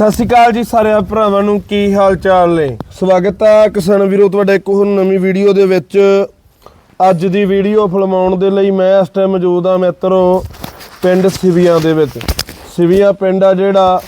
ਸਤਿ ਸ਼੍ਰੀ ਅਕਾਲ ਜੀ ਸਾਰਿਆਂ ਭਰਾਵਾਂ ਨੂੰ ਕੀ ਹਾਲ ਚਾਲ ਨੇ? ਸਵਾਗਤ ਹੈ ਕਿਸਾਨ ਵੀਰੋ ਤੁਹਾਡਾ ਇੱਕ ਹੋਰ ਨਵੀਂ ਵੀਡੀਓ ਦੇ ਵਿੱਚ। ਅੱਜ ਦੀ ਵੀਡੀਓ ਫਿਲਮਾਉਣ ਦੇ ਲਈ ਮੈਂ ਇਸ ਟਾਈਮ ਮੌਜੂਦ ਹਾਂ ਮਿੱਤਰੋ ਪਿੰਡ ਸਿਵੀਆਂ ਦੇ ਵਿੱਚ। ਸਿਵੀਆਂ ਪਿੰਡ ਆ ਜਿਹੜਾ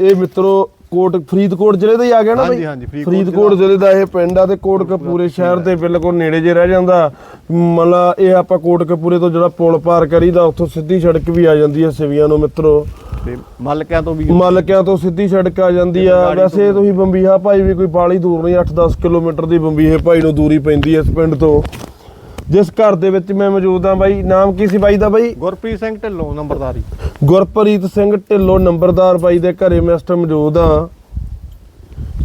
ਇਹ ਮਿੱਤਰੋ ਕੋਟ ਫਰੀਦਕੋਟ ਜ਼ਿਲ੍ਹੇ ਦਾ ਹੀ ਆ ਗਿਆ ਨਾ ਬਈ? ਫਰੀਦਕੋਟ ਫਰੀਦਕੋਟ ਜ਼ਿਲ੍ਹੇ। ਦਾ ਇਹ ਪਿੰਡ ਆ ਤੇ ਕੋਟਕਪੂਰੇ ਸ਼ਹਿਰ ਦੇ ਬਿਲਕੁਲ ਨੇੜੇ ਜੇ ਰਹਿ ਜਾਂਦਾ। ਮਤਲਬ ਇਹ ਆਪਾਂ ਕੋਟਕਪੂਰੇ ਤੋਂ ਜਿਹੜਾ ਪੁਲ ਪਾਰ ਕਰੀਦਾ ਉੱਥੋਂ ਸਿੱਧੀ ਸੜਕ ਵੀ ਆ ਜਾਂਦੀ ਹੈ ਸਿਵੀਆਂ ਨੂੰ ਮਿੱਤਰੋ। ਤੇ ਮਲਕਿਆਂ ਤੋਂ ਵੀ ਮਲਕਿਆਂ ਤੋਂ ਸਿੱਧੀ ਸੜਕ ਆ ਜਾਂਦੀ ਆ। ਵੈਸੇ ਤੁਸੀਂ ਬੰਬੀਹਾ ਭਾਈ ਵੀ ਕੋਈ ਬਾਲੀ ਦੂਰ ਨਹੀਂ 8-10 ਕਿਲੋਮੀਟਰ ਦੀ ਬੰਬੀਹੇ ਭਾਈ ਨੂੰ ਦੂਰੀ ਪੈਂਦੀ ਐ ਇਸ ਪਿੰਡ ਤੋਂ। ਜਿਸ ਘਰ ਦੇ ਵਿੱਚ ਮੈਂ ਮੌਜੂਦ ਆ ਬਾਈ ਨਾਮ ਕੀ ਸੀ ਬਾਈ ਦਾ ਬਾਈ? ਗੁਰਪ੍ਰੀਤ ਸਿੰਘ ਢਿੱਲੋਂ ਨੰਬਰਦਾਰੀ। ਗੁਰਪ੍ਰੀਤ ਸਿੰਘ ਢਿੱਲੋਂ ਨੰਬਰਦਾਰ ਬਾਈ ਦੇ ਘਰੇ ਮੈਂ ਇਸ ਟਾਈਮ ਮੌਜੂਦ ਆ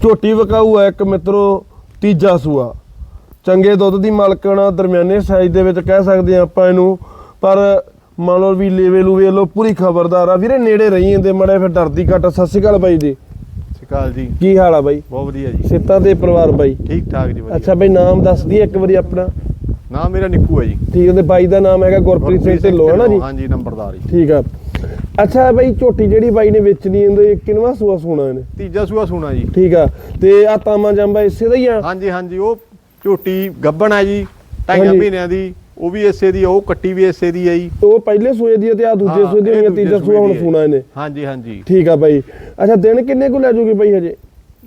ਝੋਟੀ ਵਕਾਊ ਆ ਇੱਕ ਮਿੱਤਰੋ ਤੀਜਾ ਸੂਆ। ਚੰਗੇ ਦੁੱਧ ਦੀ ਮਾਲਕਣਾ ਦਰਮਿਆਨੇ ਸਾਈਜ਼ ਦੇ ਵਿੱਚ ਕਹਿ ਸਕਦੇ ਆ ਆਪਾਂ ਇਹਨੂੰ ਪਰ ਮੰਨ ਲਓ ਵੀ ਲੇਵੇ ਲੂਵੇ ਲੋ ਪੂਰੀ ਖਬਰਦਾਰ ਆ। ਵੀਰੇ ਨੇੜੇ ਰਹੀ ਜਾਂਦੇ ਮੜੇ ਫਿਰ ਡਰਦੀ ਘੱਟ ਸਤਿ ਸ਼੍ਰੀ ਅਕਾਲ ਬਾਈ ਜੀ। ਸਿਕਾਲ ਜੀ। ਕੀ ਹਾਲ ਆ ਬਾਈ? ਬਹੁਤ ਵਧੀਆ ਜੀ। ਸਿੱਤਾ ਤੇ ਪਰਿਵਾਰ ਬਾਈ? ਠੀਕ ਠਾਕ ਜੀ ਵਧੀਆ। ਅੱਛਾ ਬਾਈ ਨਾਮ ਦੱਸ ਦਈਏ ਇੱਕ ਵਾਰੀ ਆਪਣਾ। ਨਾਮ ਮੇਰਾ ਨਿੱਕੂ ਹੈ ਜੀ। ਠੀਕ ਉਹਦੇ ਬਾਈ ਦਾ ਨਾਮ ਹੈਗਾ ਗੁਰਪ੍ਰੀਤ ਸਿੰਘ ਢਿੱਲੋਂ ਹੈ ਨਾ ਜੀ? ਹਾਂਜੀ ਨੰਬਰਦਾਰੀ ਠੀਕ ਆ। ਅੱਛਾ ਬਾਈ ਝੋਟੀ ਜਿਹੜੀ ਬਾਈ ਨੇ ਵੇਚਣੀ ਇਹਦੇ ਕਿੰਨਵਾ ਸੂਆ ਸੋਣਾ ਇਹਨੇ? ਤੀਜਾ ਸੂਆ ਸੁਣਾ ਜੀ। ਠੀਕ ਆ ਤੇ ਆ ਤਾਮਾ ਜੰਬਾ ਇਸੇ ਦਾ ਹੀ ਆ? ਹਾਂਜੀ ਹਾਂਜੀ ਉਹ ਝੋਟੀ ਗੱਬਣ ਹੈ ਜੀ ਢਾਈਆਂ। ਮਹੀਨਿਆਂ ਦੀ। ਉਹ ਵੀ ਇਸੇ ਦੀ ਆ, ਉਹ ਕੱਟੀ ਵੀ ਇਸੇ ਦੀ ਜੀ। ਉਹ ਪਹਿਲੇ ਸੂਏ ਦੀ ਆ ਤੇ ਆ ਦੂਜੇ ਹਾਂ, ਸੂਏ ਦੀ ਇਹ ਆ, ਦੂਜੇ ਤੀਜਾ ਸੂਏ ਸੂਆ ਹੁਣ ਦੀ। ਸੋਣਾ ਇਹਨੇ। ਹਾਂਜੀ ਹਾਂਜੀ। ਠੀਕ ਆ ਬਾਈ। ਅੱਛਾ ਦਿਨ ਕਿੰਨੇ ਕੁ ਲੈ ਜੂਗੀ ਬਾਈ ਹਜੇ?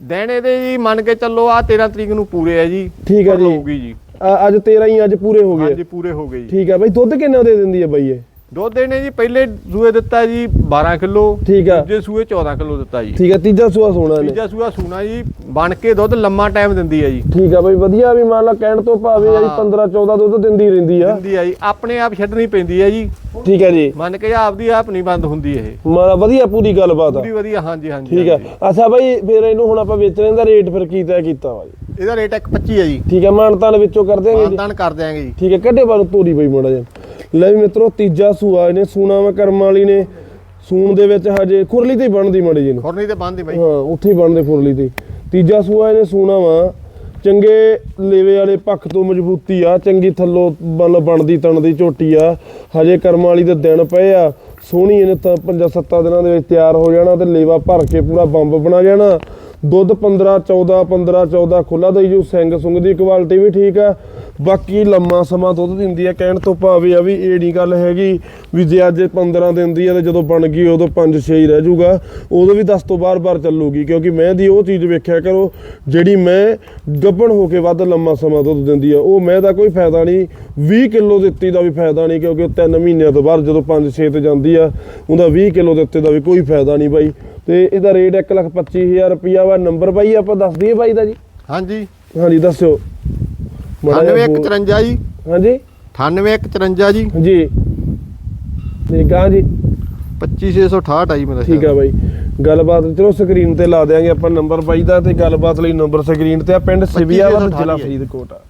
ਦੇਣੇ ਦੇ ਜੀ ਮੰਨ ਕੇ ਚੱਲੋ ਆ 13 ਤਰੀਕ ਨੂੰ ਪੂਰੇ ਹੈ ਜੀ ਠੀਕ ਉੱਪਰ ਜੀ। ਹੋਊਗੀ ਜੀ। ਆ- ਅੱਜ 13 ਹੀ ਅੱਜ ਪੂਰੇ ਹੋ ਗਏ ਹਾਂਜੀ ਪੂਰੇ ਹੋ ਗਏ ਜੀ। ਠੀਕ ਆ ਬਾਈ ਦੁੱਧ ਕਿੰਨਾ ਦੇ ਦਿੰਦੀ ਆ ਬਾਈ ਇਹ? ਦੁੱਧ ਇਹਨੇ ਜੀ ਪਹਿਲੇ ਸੂਏ ਦਿੱਤਾ ਜੀ 12 ਕਿਲੋ ਠੀਕ ਆ। ਦੂਜੇ ਸੂਏ 14 ਕਿਲੋ ਦਿੱਤਾ ਜੀ। ਠੀਕ ਆ ਤੀਜਾ ਸੂਆ ਸੋਣਾ ਇਹਨੇ। ਤੀਜਾ ਸੂਆ ਸੂਣਾ ਜੀ ਬਣ ਕੇ ਦੁੱਧ ਲੰਮਾ ਟਾਈਮ ਦਿੰਦੀ ਹੈ ਜੀ। ਠੀਕ ਆ ਬਾਈ ਵਧੀਆ ਵੀ ਮੰਨ ਲਾ ਕਹਿਣ ਤੋਂ ਭਾਵੇਂ ਆ ਜੀ ਹਾਂ। 15 14 ਦੁੱਧ ਦਿੰਦੀ ਰਹਿੰਦੀ ਆ। ਦਿੰਦੀ ਹੈ ਜੀ ਆਪਣੇ ਆਪ ਛੱਡਣੀ ਪੈਂਦੀ ਹੈ ਜੀ। ਠੀਕ ਹੈ ਜੀ। ਮੰਨ ਕੇ ਆਪਦੀ ਆਪ ਨਹੀਂ ਬੰਦ ਹੁੰਦੀ ਇਹ। ਮਾਰਾ ਵਧੀਆ ਪੂਰੀ ਗੱਲਬਾਤ ਆ। ਪੂਰੀ ਵਧੀਆ ਹਾਂਜੀ ਹਾਂਜੀ ਠੀਕ ਹਾਂਜੀ। ਅੱਛਾ ਬਾਈ ਫਿਰ ਇਹਨੂੰ ਹੁਣ ਆਪਾਂ ਵੇਚਣ ਦਾ ਰੇਟ ਫਿਰ ਕੀ ਤੈਅ ਕੀਤਾ ਵਾ ਜੀ? ਇਹਦਾ ਰੇਟ 1.25 ਹੈ ਜੀ। ਠੀਕ ਹੈ ਮਾਨਤਾਨ ਵਿੱਚੋਂ ਕਰ ਦਿਆਂਗੇ ਜੀ। ਮਾਨਦਾਨ ਕਰ ਦਿਆਂਗੇ ਜੀ। ਠੀਕ ਹੈ ਕੱਢੇ ਬਾਰ ਤੋਰੀ ਬਈ ਮੜਾ ਜਾ ਲੈ ਵੀ ਮਿੱਤਰੋ ਤੀਜਾ ਸੂਆ ਇਹਨੇ ਸੂਣਾ ਵਾ ਕਰਮ ਵਾਲੀ ਨੇ। ਸੂਣ ਦੇ ਵਿੱਚ ਹਜੇ ਖੁਰਲੀ ਤੇ ਬਣਦੀ ਮੜੀ ਜੀ ਨੂੰ। ਖੁਰਨੀ ਤੇ ਹੀ ਬਾਈ। ਹਾਂ ਉੱਥੇ ਹੀ ਬਣਦੇ ਖੁਰਲੀ ਤੇ। ਤੀਜਾ ਸੂਆ ਇਹਨੇ ਸੂਣਾ ਵਾ। ਚੰਗੇ ਲੇਵੇ ਵਾਲੇ ਪੱਖ ਤੋਂ ਮਜ਼ਬੂਤੀ ਆ ਚੰਗੀ ਥੱਲੋਂ ਬਲ ਬਣਦੀ ਤਣਦੀ ਝੋਟੀ ਆ। ਹਜੇ ਕਰਮ ਵਾਲੀ ਦੇ ਦਿਨ ਪਏ ਆ। ਸੋਹਣੀ ਇਹਨੇ ਤਾਂ 5-7 ਦਿਨਾਂ ਦੇ ਵਿੱਚ ਤਿਆਰ ਹੋ ਜਾਣਾ ਤੇ ਲੇਵਾ ਭਰ ਕੇ ਪੂਰਾ ਬੰਬ ਬਣਾ ਜਾਣਾ। ਦੁੱਧ 15 14 15 14 ਖੁੱਲਾ ਦਈ ਜੋ, ਸਿੰਘ ਸੁੰਗ ਦੀ ਕੁਆਲਿਟੀ ਵੀ ਠੀਕ ਆ ਬਾਕੀ ਲੰਮਾ ਸਮਾਂ ਦੁੱਧ ਦਿੰਦੀ ਆ ਕਹਿਣ ਤੋਂ ਭਾਵੇਂ ਆ ਵੀ ਇਹ ਨਹੀਂ ਗੱਲ ਹੈਗੀ ਵੀ ਜੇ ਅੱਜ 15 ਦਿੰਦੀ ਆ ਤੇ ਜਦੋਂ ਬਣ ਗਈ ਉਦੋਂ 5-6 ਹੀ ਰਹਿ ਜਾਊਗਾ ਉਦੋਂ ਵੀ 10 ਤੋਂ ਬਾਰ-ਬਾਰ ਚੱਲੂਗੀ, ਕਿਉਂਕਿ ਮੈਂ ਦੀ ਉਹ ਚੀਜ਼ ਵੇਖਿਆ ਕਰੋ, ਜਿਹੜੀ ਮੈਂ ਗੱਭਣ ਹੋ ਕੇ ਵੱਧ ਲੰਮਾ ਸਮਾਂ ਦੁੱਧ ਦਿੰਦੀ ਆ, ਉਹ ਮੈਂ ਦਾ ਕੋਈ ਫਾਇਦਾ ਨਹੀਂ। 20 ਕਿਲੋ ਦਿੱਤੀ ਦਾ ਵੀ ਫਾਇਦਾ ਨਹੀਂ, ਕਿਉਂਕਿ ਉਹ 3 ਮਹੀਨਿਆਂ ਤੋਂ ਬਾਅਦ ਜਦੋਂ 5-6 ਤੇ ਜਾਂਦੀ ਆ, ਉਹਦਾ 20 ਕਿਲੋ ਦਿੱਤੇ ਦਾ ਵੀ ਕੋਈ ਫਾਇਦਾ ਨਹੀਂ ਬਾਈ। ਤੇ ਇਹਦਾ ਰੇਟ 125000 ਰੁਪਿਆ ਵਾ। ਨੰਬਰ ਬਾਈ ਆਪਾਂ ਦੱਸ ਦਈਏ ਬਾਈ ਦਾ ਜੀ? ਹਾਂਜੀ। ਹਾਂਜੀ ਦੱਸਿਓ। ਮਾੜਾ ਜਿਹਾ ਬੋਲ- 9154 ਜੀ। ਹਾਂਜੀ? 98154 ਜੀ। ਜੀ। ਤੇ ਗਾਂ ਜੀ 25668 ਆ ਜੀ ਮੇਰਾ ਠੀਕ ਆ ਬਾਈ। ਗੱਲਬਾਤ ਚਲੋ ਸਕਰੀਨ ਤੇ ਲਾ ਦਿਆਂਗੇ ਆਪਾਂ ਨੰਬਰ ਬਾਈ ਦਾ ਤੇ ਗੱਲਬਾਤ ਲਈ ਨੰਬਰ ਸਕਰੀਨ ਤੇ ਆ। ਪਿੰਡ ਸਿਵੀਆ ਵਾ ਜ਼ਿਲ੍ਹਾ 2568 ਫਰੀਦਕੋਟ ਆ।